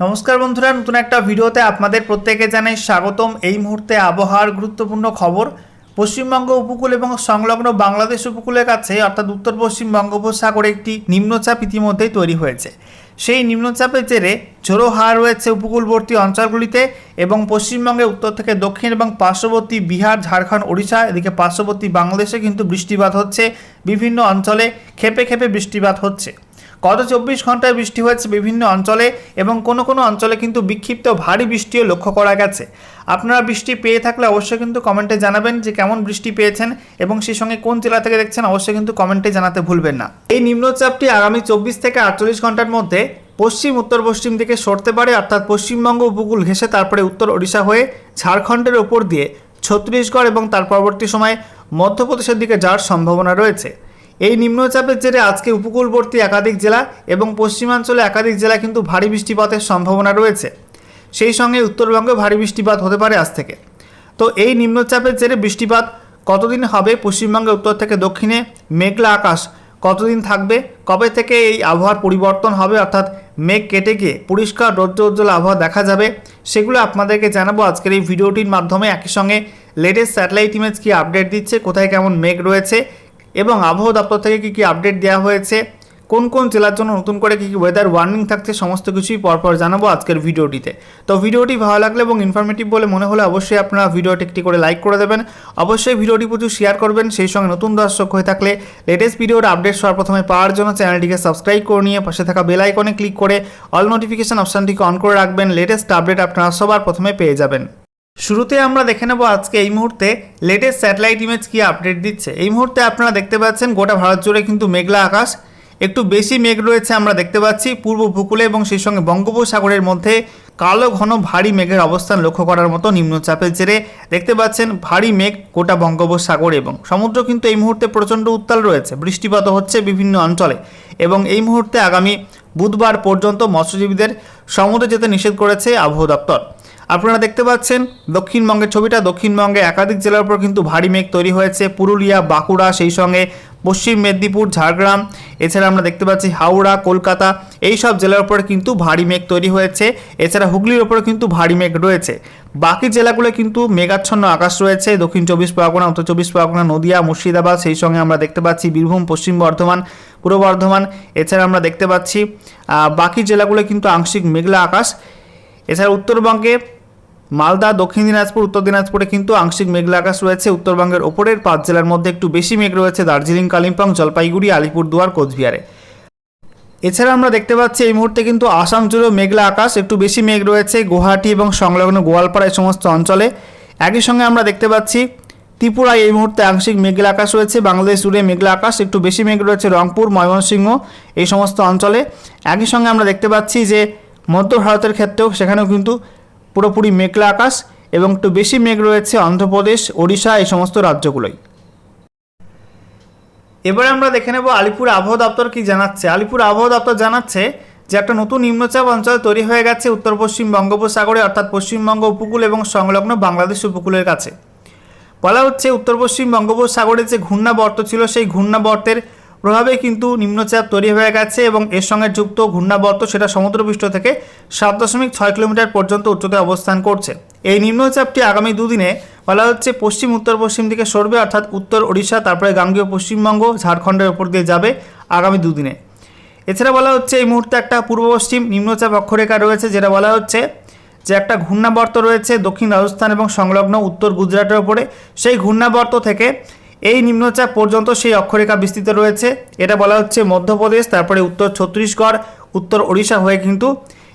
নমস্কার বন্ধুরা, নতুন একটা ভিডিওতে আপনাদের প্রত্যেকে জানাই স্বাগতম। এই মুহূর্তে আবহাওয়ার গুরুত্বপূর্ণ খবর, পশ্চিমবঙ্গ উপকূল এবং সংলগ্ন বাংলাদেশ উপকূলের কাছে, অর্থাৎ উত্তর পশ্চিম বঙ্গোপসাগরে একটি নিম্নচাপ ইতিমধ্যেই তৈরি হয়েছে। সেই নিম্নচাপের জেরে ঝোড়ো হাওয়া রয়েছে উপকূলবর্তী অঞ্চলগুলিতে এবং পশ্চিমবঙ্গের উত্তর থেকে দক্ষিণ এবং পার্শ্ববর্তী বিহার, ঝাড়খণ্ড, ওড়িশা, এদিকে পার্শ্ববর্তী বাংলাদেশে কিন্তু বৃষ্টিপাত হচ্ছে। বিভিন্ন অঞ্চলে খেপে খেপে বৃষ্টিপাত হচ্ছে। গত চব্বিশ ঘন্টায় বৃষ্টি হয়েছে বিভিন্ন অঞ্চলে এবং কোনো কোনো অঞ্চলে কিন্তু বিক্ষিপ্ত ভারী বৃষ্টিও লক্ষ্য করা গেছে। আপনারা বৃষ্টি পেয়ে থাকলে অবশ্যই কিন্তু কমেন্টে জানাবেন যে কেমন বৃষ্টি পেয়েছেন এবং সেই সঙ্গে কোন জেলা থেকে দেখছেন অবশ্যই কিন্তু কমেন্টে জানাতে ভুলবেন না। এই নিম্নচাপটি আগামী চব্বিশ থেকে আটচল্লিশ ঘণ্টার মধ্যে পশ্চিম, উত্তর, পশ্চিম দিকে সরতে পারে, অর্থাৎ পশ্চিমবঙ্গ, উপকূল ঘেঁষে, তারপরে উত্তর ওড়িশা হয়ে ঝাড়খণ্ডের ওপর দিয়ে ছত্তিশগড় এবং তার পরবর্তী সময়ে মধ্যপ্রদেশের দিকে যাওয়ার সম্ভাবনা রয়েছে। এই নিম্নচাপের জেরে আজকে উপকূলবর্তী একাধিক জেলা এবং পশ্চিমাঞ্চলে একাধিক জেলা কিন্তু ভারী বৃষ্টিপাতের সম্ভাবনা রয়েছে। সেই সঙ্গে উত্তরবঙ্গে ভারী বৃষ্টিপাত হতে পারে আজ থেকে। তো এই নিম্নচাপের জেরে বৃষ্টিপাত কতদিন হবে পশ্চিমবঙ্গের উত্তর থেকে দক্ষিণে? মেঘলা আকাশ কতদিন থাকবে? কবে থেকে এই আবহাওয়ার পরিবর্তন হবে? অর্থাৎ মেঘ কেটে গিয়ে পরিষ্কার রৌদ্র উজ্জ্বল আবহাওয়া দেখা যাবে। সেগুলো আপনাদেরকে জানাব আজকের এই ভিডিওটির মাধ্যমে। একই সঙ্গে লেটেস্ট স্যাটেলাইট ইমেজ কি আপডেট দিচ্ছে? কোথায় কেমন মেঘ রয়েছে? এবং আবহাওয়া দপ্তর থেকে কী কী আপডেট দেওয়া হয়েছে, কোন কোন জেলার জন্য নতুন করে কী কী ওয়েদার ওয়ার্নিং থাকছে, সমস্ত কিছুই পরপর জানাব আজকের ভিডিওটিতে। তো ভিডিওটি ভালো লাগলে এবং ইনফরমেটিভ বলে মনে হলে অবশ্যই আপনারা ভিডিওটি একটি করে লাইক করে দেবেন। অবশ্যই ভিডিওটি প্রচুর শেয়ার করবেন, সেই সঙ্গে নতুন দর্শক হয়ে থাকলে লেটেস্ট ভিডিওর আপডেট সবার প্রথমে পাওয়ার জন্য চ্যানেলটিকে সাবস্ক্রাইব করে নিয়ে পাশে থাকা বেল আইকনে ক্লিক করে অল নোটিফিকেশান অপশানটিকে অন করে রাখবেন লেটেস্ট আপডেট আপনারা সবার প্রথমে পেয়ে যাবেন। শুরুতে আমরা দেখে নেব আজকে এই মুহূর্তে লেটেস্ট স্যাটেলাইট ইমেজ কি আপডেট দিচ্ছে। এই মুহূর্তে আপনারা দেখতে পাচ্ছেন গোটা ভারত জুড়ে কিন্তু মেঘলা আকাশ। একটু বেশি মেঘ রয়েছে আমরা দেখতে পাচ্ছি। পূর্ব উপকূলে এবং সেই সঙ্গে বঙ্গোপসাগরের মধ্যে কালো ঘন ভারী মেঘের অবস্থান লক্ষ্য করার মতো নিম্নচাপের জেরে দেখতে পাচ্ছেন ভারী মেঘ গোটা বঙ্গোপসাগর এবং সমুদ্র কিন্তু এই মুহূর্তে প্রচণ্ড উত্তাল রয়েছে। বৃষ্টিপাত হচ্ছে বিভিন্ন অঞ্চলে এবং এই মুহূর্তে আগামী বুধবার পর্যন্ত মৎস্যজীবীদের সমুদ্রে যেতে নিষেধ করেছে আবহাওয়া দপ্তর। আপনারা দেখতে পাচ্ছেন দক্ষিণবঙ্গের ছবিটা। দক্ষিণবঙ্গে একাধিক জেলার উপর কিন্তু ভারী মেঘ তৈরি হয়েছে। পুরুলিয়া, বাঁকুড়া, সেই সঙ্গে পশ্চিম মেদিনীপুর, ঝাড়গ্রাম, এছাড়া আমরা দেখতে পাচ্ছি হাওড়া, কলকাতা এই সব জেলার উপরে কিন্তু ভারী মেঘ তৈরি হয়েছে। এছাড়া হুগলির ওপরে কিন্তু ভারী মেঘ রয়েছে। বাকি জেলাগুলো কিন্তু মেঘাচ্ছন্ন আকাশ রয়েছে। দক্ষিণ চব্বিশ পরগনা, উত্তর চব্বিশ পরগনা, নদিয়া, মুর্শিদাবাদ, সেই সঙ্গে আমরা দেখতে পাচ্ছি বীরভূম, পশ্চিম বর্ধমান, পূর্ব বর্ধমান, এছাড়া আমরা দেখতে পাচ্ছি বাকি জেলাগুলো কিন্তু আংশিক মেঘলা আকাশ। এছাড়া উত্তরবঙ্গে মালদা, দক্ষিণ দিনাজপুর, উত্তর দিনাজপুরে কিন্তু আংশিক মেঘলা আকাশ রয়েছে। উত্তরবঙ্গের ওপরের পাঁচ জেলার মধ্যে একটু বেশি মেঘ রয়েছে। দার্জিলিং, কালিম্পং, জলপাইগুড়ি, আলিপুরদুয়ার, কোচবিহারে। এছাড়া আমরা দেখতে পাচ্ছি এই মুহূর্তে কিন্তু আসাম জুড়েও মেঘলা আকাশ, একটু বেশি মেঘ রয়েছে গুয়াহাটি এবং সংলগ্ন গোয়ালপাড়া সমস্ত অঞ্চলে। একই সঙ্গে আমরা দেখতে পাচ্ছি ত্রিপুরায় এই মুহূর্তে আংশিক মেঘলা আকাশ রয়েছে। বাংলাদেশ জুড়ে মেঘলা আকাশ, একটু বেশি মেঘ রয়েছে রংপুর, ময়মনসিংহ, এই সমস্ত অঞ্চলে। একই সঙ্গে আমরা দেখতে পাচ্ছি যে মধ্য ভারতের ক্ষেত্রেও সেখানেও কিন্তু পুরোপুরি মেঘলা আকাশ এবং একটু বেশি মেঘ রয়েছে অন্ধ্রপ্রদেশ, ওড়িশা, এই সমস্ত রাজ্যগুলোই এবারে আমরা দেখে নেব আলিপুর আবহাওয়া দপ্তর কি জানাচ্ছে। আলিপুর আবহাওয়া দপ্তর জানাচ্ছে যে একটা নতুন নিম্নচাপ অঞ্চল তৈরি হয়ে গেছে উত্তর পশ্চিম বঙ্গোপসাগরে, অর্থাৎ পশ্চিমবঙ্গ উপকূল এবং সংলগ্ন বাংলাদেশ উপকূলের কাছে। বলা হচ্ছে উত্তর পশ্চিম বঙ্গোপসাগরে যে ঘূর্ণাবর্ত ছিল, সেই ঘূর্ণাবর্তের প্রভাবে কিন্তু নিম্নচাপ তৈরি হয়ে গেছে এবং এর সঙ্গে যুক্ত ঘূর্ণাবর্ত সেটা সমুদ্রপৃষ্ঠ থেকে সাত দশমিক ছয় কিলোমিটার পর্যন্ত উচ্চতায় অবস্থান করছে। এই নিম্নচাপটি আগামী দুদিনে বলা হচ্ছে পশ্চিম, উত্তর, পশ্চিম দিকে সরবে, অর্থাৎ উত্তর ওড়িশা, তারপরে গাঙ্গীয়, পশ্চিমবঙ্গ, ঝাড়খণ্ডের ওপর দিয়ে যাবে আগামী দুদিনে। এছাড়া বলা হচ্ছে এই মুহূর্তে একটা পূর্ব পশ্চিম নিম্নচাপ অক্ষরেখা রয়েছে, যেটা বলা হচ্ছে যে একটা ঘূর্ণাবর্ত রয়েছে দক্ষিণ রাজস্থান এবং সংলগ্ন উত্তর গুজরাটের ওপরে। সেই ঘূর্ণাবর্ত থেকে এই নিম্নচাপ পর্যন্ত সেই অক্ষরেখা বিস্তৃত রয়েছে। এটা বলা হচ্ছে মধ্যপ্রদেশ, তারপরে উত্তর ছত্তিশগড়, উত্তর ওড়িশা হয়ে কিন্তু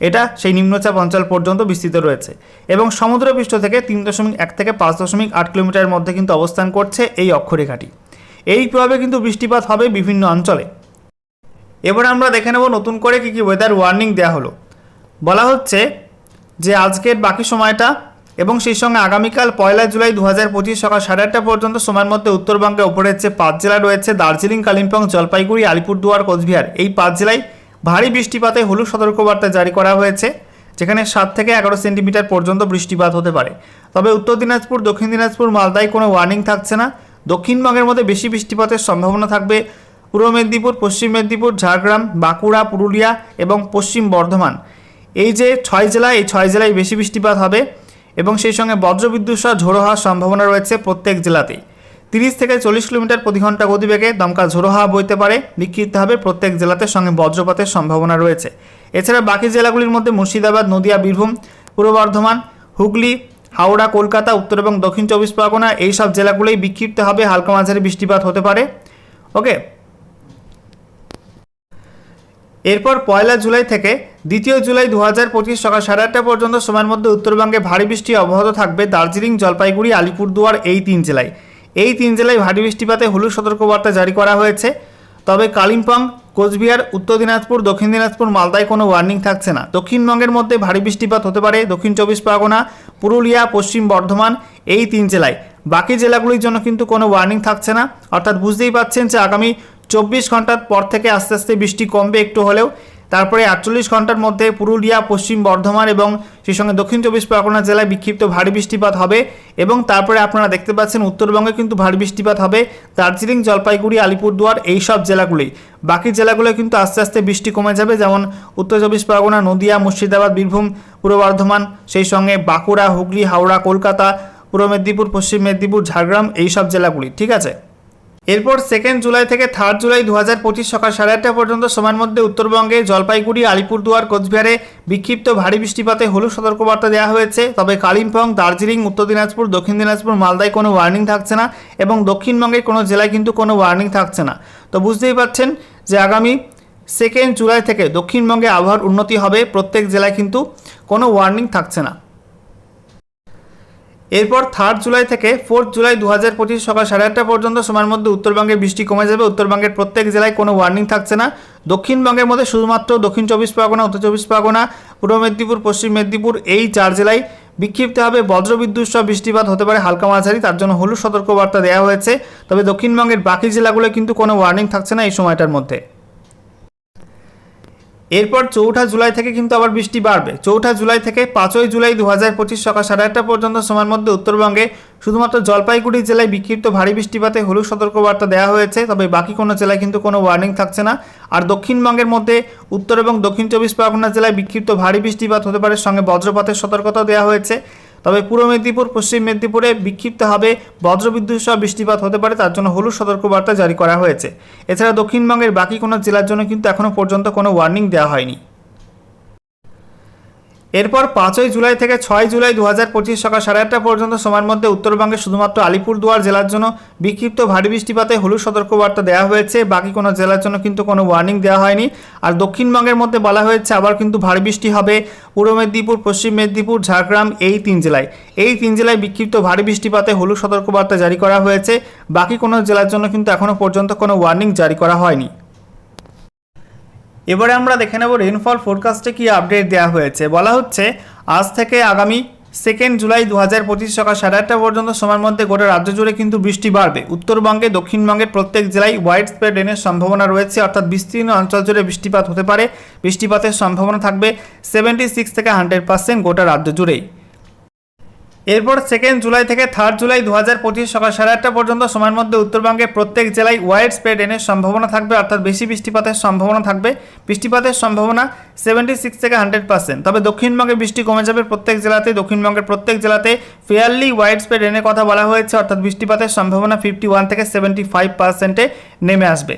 এটা সেই নিম্নচাপ অঞ্চল পর্যন্ত বিস্তৃত রয়েছে। এবং সমুদ্রপৃষ্ঠ থেকে তিন দশমিক এক থেকে পাঁচ দশমিক আট কিলোমিটারের মধ্যে কিন্তু অবস্থান করছে এই অক্ষরেখাটি। এই প্রভাবে কিন্তু বৃষ্টিপাত হবে বিভিন্ন অঞ্চলে। এবার আমরা দেখে নেব নতুন করে কী কী ওয়েদার ওয়ার্নিং দেওয়া হলো। বলা হচ্ছে যে আজকের বাকি সময়টা এবং সেই সঙ্গে আগামীকাল পয়লা জুলাই দু হাজার পঁচিশ সকাল সাড়ে আটটা পর্যন্ত সময়ের মধ্যে উত্তরবঙ্গে ওপরের যে পাঁচ জেলা রয়েছে, দার্জিলিং, কালিম্পং, জলপাইগুড়ি, আলিপুরদুয়ার, কোচবিহার, এই পাঁচ জেলায় ভারী বৃষ্টিপাতে হলুদ সতর্কবার্তা জারি করা হয়েছে, যেখানে সাত থেকে এগারো সেন্টিমিটার পর্যন্ত বৃষ্টিপাত হতে পারে। তবে উত্তর দিনাজপুর, দক্ষিণ দিনাজপুর, মালদায় কোনো ওয়ার্নিং থাকছে না। দক্ষিণবঙ্গের মধ্যে বেশি বৃষ্টিপাতের সম্ভাবনা থাকবে পূর্ব মেদিনীপুর, পশ্চিম মেদিনীপুর, ঝাড়গ্রাম, বাঁকুড়া, পুরুলিয়া এবং পশ্চিম বর্ধমান। এই যে ছয় জেলা এই ছয় জেলায় বেশি বৃষ্টিপাত হবে এবং সেই সঙ্গে বজ্রবিদ্যুৎ সহ ঝোড়ো হওয়ার সম্ভাবনা রয়েছে প্রত্যেক জেলাতেই। তিরিশ থেকে চল্লিশ কিলোমিটার প্রতি ঘণ্টা গতিবেগে দমকা ঝোড়ো হাওয়া বইতে পারে। বিক্ষিপ্তভাবে প্রত্যেক জেলাতে সঙ্গে বজ্রপাতের সম্ভাবনা রয়েছে। এছাড়া বাকি জেলাগুলির মধ্যে মুর্শিদাবাদ, নদিয়া, বীরভূম, পূর্ব বর্ধমান, হুগলি, হাওড়া, কলকাতা, উত্তর এবং দক্ষিণ চব্বিশ পরগনা এইসব জেলাগুলোই বিক্ষিপ্ত হবে হালকা মাঝারি বৃষ্টিপাত হতে পারে। ওকে এরপর পয়লা জুলাই থেকে দ্বিতীয় জুলাই দু হাজার পঁচিশ সকাল সাড়ে আটটা পর্যন্ত সময়ের মধ্যে উত্তরবঙ্গে ভারী বৃষ্টি অব্যাহত থাকবে দার্জিলিং, জলপাইগুড়ি, আলিপুরদুয়ার এই তিন জেলায়। এই তিন জেলায় ভারী বৃষ্টিপাতে হলুদ সতর্কবার্তা জারি করা হয়েছে। তবে কালিম্পং, কোচবিহার, উত্তর দিনাজপুর, দক্ষিণ দিনাজপুর, মালদায় কোনো ওয়ার্নিং থাকছে না। দক্ষিণবঙ্গের মধ্যে ভারী বৃষ্টিপাত হতে পারে দক্ষিণ চব্বিশ পরগনা, পুরুলিয়া, পশ্চিম বর্ধমান এই তিন জেলায়। বাকি জেলাগুলির জন্য কিন্তু কোনো ওয়ার্নিং থাকছে না। অর্থাৎ বুঝতেই পাচ্ছেন যে আগামী চব্বিশ ঘণ্টার পর থেকে আস্তে আস্তে বৃষ্টি কমবে একটু হলেও। তারপরে আটচল্লিশ ঘণ্টার মধ্যে পুরুলিয়া, পশ্চিম বর্ধমান এবং সেই সঙ্গে দক্ষিণ চব্বিশ পরগনা জেলায় বিক্ষিপ্ত ভারী বৃষ্টিপাত হবে এবং তারপরে আপনারা দেখতে পাচ্ছেন উত্তরবঙ্গে কিন্তু ভারী বৃষ্টিপাত হবে। দার্জিলিং, জলপাইগুড়ি, আলিপুরদুয়ার এই সব জেলাগুলোই বাকি জেলাগুলো কিন্তু আস্তে আস্তে বৃষ্টি কমে যাবে, যেমন উত্তর চব্বিশ পরগনা, নদিয়া, মুর্শিদাবাদ, বীরভূম, পূর্ব বর্ধমান, সেই সঙ্গে বাঁকুড়া, হুগলি, হাওড়া, কলকাতা, পূর্ব মেদিনীপুর, পশ্চিম মেদিনীপুর, ঝাড়গ্রাম এই সব জেলাগুলি। ঠিক আছে? এরপর সেকেন্ড জুলাই থেকে থার্ড জুলাই দু হাজার পঁচিশ সকাল সাড়ে আটটা পর্যন্ত সময়ের মধ্যে উত্তরবঙ্গে জলপাইগুড়ি, আলিপুরদুয়ার, কোচবিহারে বিক্ষিপ্ত ভারী বৃষ্টিপাতে হলুদ সতর্কবার্তা দেওয়া হয়েছে। তবে কালিম্পং, দার্জিলিং, উত্তর দিনাজপুর, দক্ষিণ দিনাজপুর, মালদায় কোনো ওয়ার্নিং থাকছে না এবং দক্ষিণবঙ্গের কোনো জেলায় কিন্তু কোনো ওয়ার্নিং থাকছে না। তো বুঝতেই পারছেন যে আগামী সেকেন্ড জুলাই থেকে দক্ষিণবঙ্গে আবহাওয়ার উন্নতি হবে। প্রত্যেক জেলায় কিন্তু কোনো ওয়ার্নিং থাকছে না। এরপর থার্ড জুলাই থেকে ফোর্থ জুলাই দু হাজার পঁচিশ সকাল সাড়ে আটটা পর্যন্ত সময়ের মধ্যে উত্তরবঙ্গে বৃষ্টি কমে যাবে। উত্তরবঙ্গের প্রত্যেক জেলায় কোনো ওয়ার্নিং থাকছে না। দক্ষিণবঙ্গের মধ্যে শুধুমাত্র দক্ষিণ চব্বিশ পরগনা, উত্তর চব্বিশ পরগনা, পূর্ব মেদিনীপুর, পশ্চিম মেদিনীপুর এই চার জেলায় বিক্ষিপ্তভাবে বজ্রবিদ্যুৎ সহ বৃষ্টিপাত। হতে পারে হালকা মাঝারি, তার জন্য হলুদ সতর্কবার্তা দেওয়া হয়েছে। তবে দক্ষিণবঙ্গের বাকি জেলাগুলো কিন্তু কোনো ওয়ার্নিং থাকছে না এই সময়টার মধ্যে। এরপর চৌঠা জুলাই থেকে কিন্তু আবার বৃষ্টি বাড়বে। চৌঠা জুলাই থেকে পাঁচই জুলাই দু হাজার পঁচিশ সকাল সাড়ে আটটা পর্যন্ত সময়ের মধ্যে উত্তরবঙ্গে শুধুমাত্র জলপাইগুড়ি জেলায় বিক্ষিপ্ত ভারী বৃষ্টিপাতে হলুদ সতর্কবার্তা দেওয়া হয়েছে, তবে বাকি কোনো জেলায় কিন্তু কোনো ওয়ার্নিং থাকছে না। আর দক্ষিণবঙ্গের মধ্যে উত্তর এবং দক্ষিণ চব্বিশ পরগনা জেলায় বিক্ষিপ্ত ভারী বৃষ্টিপাত হতে পারে, সঙ্গে বজ্রপাতের সতর্কতা দেওয়া হয়েছে। তবে পূর্ব মেদিনীপুর, পশ্চিম মেদিনীপুরে বিক্ষিপ্তভাবে বজ্রবিদ্যুৎ সহ বৃষ্টিপাত হতে পারে, তার জন্য হলুদ সতর্কবার্তা জারি করা হয়েছে। এছাড়া দক্ষিণবঙ্গের বাকি কোনো জেলার জন্য কিন্তু এখনও পর্যন্ত কোনো ওয়ার্নিং দেওয়া হয়নি। এরপর পাঁচই জুলাই থেকে ছয় জুলাই দু হাজার পঁচিশ সকাল সাড়ে আটটা পর্যন্ত সময়ের মধ্যে উত্তরবঙ্গে শুধুমাত্র আলিপুরদুয়ার জেলার জন্য বিক্ষিপ্ত ভারী বৃষ্টিপাতে হলুদ সতর্কবার্তা দেওয়া হয়েছে। বাকি কোনো জেলার জন্য কিন্তু কোনো ওয়ার্নিং দেওয়া হয়নি। আর দক্ষিণবঙ্গের মধ্যে বলা হয়েছে আবার কিন্তু ভারী বৃষ্টি হবে। পূর্ব মেদিনীপুর, পশ্চিম মেদিনীপুর, ঝাড়গ্রাম এই তিন জেলায়। এই তিন জেলায় বিক্ষিপ্ত ভারী বৃষ্টিপাতে হলুদ সতর্কবার্তা জারি করা হয়েছে। বাকি কোনো জেলার জন্য কিন্তু এখনও পর্যন্ত কোনো ওয়ার্নিং জারি করা হয়নি। এবারে আমরা দেখে নেব রেনফল ফোরকাস্টে কি আপডেট দেওয়া হয়েছে। বলা হচ্ছে, আজ থেকে আগামী সেকেন্ড জুলাই দু হাজার পঁচিশ সকাল সাড়ে আটটা পর্যন্ত সময়ের মধ্যে গোটা রাজ্য জুড়ে কিন্তু বৃষ্টি বাড়বে। উত্তরবঙ্গে, দক্ষিণবঙ্গের প্রত্যেক জেলায় হোয়াইট স্প্রেড রেনের সম্ভাবনা রয়েছে, অর্থাৎ বিস্তীর্ণ অঞ্চল জুড়ে বৃষ্টিপাত হতে পারে। বৃষ্টিপাতের সম্ভাবনা থাকবে সেভেন্টি সিক্স থেকে হান্ড্রেড পার্সেন্ট গোটা রাজ্য জুড়েই। এরপর সেকেন্ড জুলাই থেকে থার্ড জুলাই দু হাজার পঁচিশ সকাল সাড়ে আটটা পর্যন্ত সময়ের মধ্যে উত্তরবঙ্গে প্রত্যেক জেলায় ওয়াইড স্প্রেড রেনের সম্ভাবনা থাকবে, অর্থাৎ বেশি বৃষ্টিপাতের সম্ভাবনা থাকবে। বৃষ্টিপাতের সম্ভাবনা সেভেন্টি সিক্স থেকে হান্ড্রেড পার্সেন্ট তবে দক্ষিণবঙ্গে বৃষ্টি কমে যাবে প্রত্যেক জেলাতে। দক্ষিণবঙ্গের প্রত্যেক জেলাতে ফেয়ারলি ওয়াইড স্প্রেড রেনের কথা বলা হয়েছে, অর্থাৎ বৃষ্টিপাতের সম্ভাবনা ফিফটি ওয়ান থেকে সেভেন্টি ফাইভ পার্সেন্টে নেমে আসবে।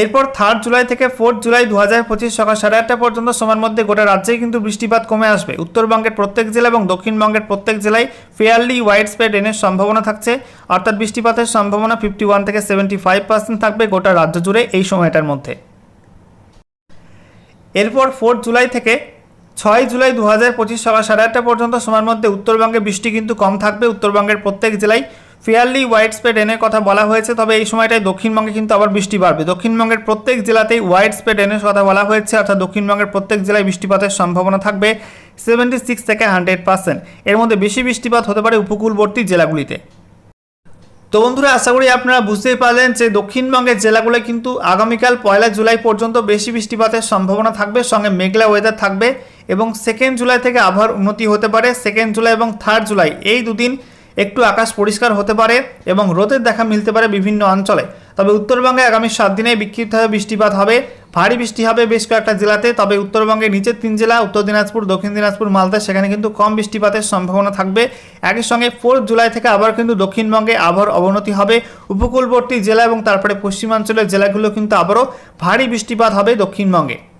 এরপর থার্ড জুলাই থেকে ফোর্থ জুলাই দু হাজার পঁচিশ সকাল সাড়ে আটটা পর্যন্ত সময়ের মধ্যে গোটা রাজ্যেই কিন্তু বৃষ্টিপাত কমে আসবে। উত্তরবঙ্গের প্রত্যেক জেলা এবং দক্ষিণবঙ্গের প্রত্যেক জেলায় ফেয়ারলি ওয়াইড স্প্রেড রেনের সম্ভাবনা থাকছে। অর্থাৎ বৃষ্টিপাতের সম্ভাবনা ফিফটি ওয়ান থেকে সেভেন্টি ফাইভ পার্সেন্ট থাকবে গোটা রাজ্য জুড়ে এই সময়টার মধ্যে। এরপর ফোর্থ জুলাই থেকে ছয় জুলাই দু হাজার পঁচিশ সকাল সাড়ে আটটা পর্যন্ত সময়ের মধ্যে উত্তরবঙ্গে বৃষ্টি কিন্তু কম থাকবে। উত্তরবঙ্গের প্রত্যেক জেলায় ফেয়ারলি হোয়াইট স্প্রেড এনের কথা বলা হয়েছে, তবে এই সময়টায় দক্ষিণবঙ্গে কিন্তু আবার বৃষ্টি বাড়বে। দক্ষিণবঙ্গের প্রত্যেক জেলাতেই হোয়াইট স্প্রেড এনের কথা বলা হয়েছে, অর্থাৎ দক্ষিণবঙ্গের প্রত্যেক জেলায় বৃষ্টিপাতের সম্ভাবনা থাকবে সেভেন্টি সিক্স থেকে হান্ড্রেড পার্সেন্ট এর মধ্যে বেশি বৃষ্টিপাত হতে পারে উপকূলবর্তী জেলাগুলিতে। তো বন্ধুরা, আশা করি আপনারা বুঝতেই পারলেন যে দক্ষিণবঙ্গের জেলাগুলো কিন্তু আগামীকাল পয়লা জুলাই পর্যন্ত বেশি বৃষ্টিপাতের সম্ভাবনা থাকবে, সঙ্গে মেঘলা ওয়েদার থাকবে এবং সেকেন্ড জুলাই থেকে আবহাওয়ার উন্নতি হতে পারে। সেকেন্ড জুলাই এবং থার্ড জুলাই এই দুদিন একটু আকাশ পরিষ্কার হতে পারে এবং রোদের দেখা মিলতে পারে বিভিন্ন অঞ্চলে। তবে উত্তরবঙ্গে আগামী সাত দিনে বিক্ষিপ্তভাবে বৃষ্টিপাত হবে। ভারী বৃষ্টি হবে বেশ কয়েকটা জেলাতে। তবে উত্তরবঙ্গের নিচের তিন জেলা, উত্তর দিনাজপুর, দক্ষিণ দিনাজপুর, মালদা, সেখানে কিন্তু কম বৃষ্টিপাতের সম্ভাবনা থাকবে। একই সঙ্গে ফোর্থ জুলাই থেকে আবার কিন্তু দক্ষিণবঙ্গে আবহাওয়ার অবনতি হবে। উপকূলবর্তী জেলা এবং তারপরে পশ্চিমাঞ্চলের জেলাগুলো কিন্তু আবারও ভারী বৃষ্টিপাত হবে দক্ষিণবঙ্গে।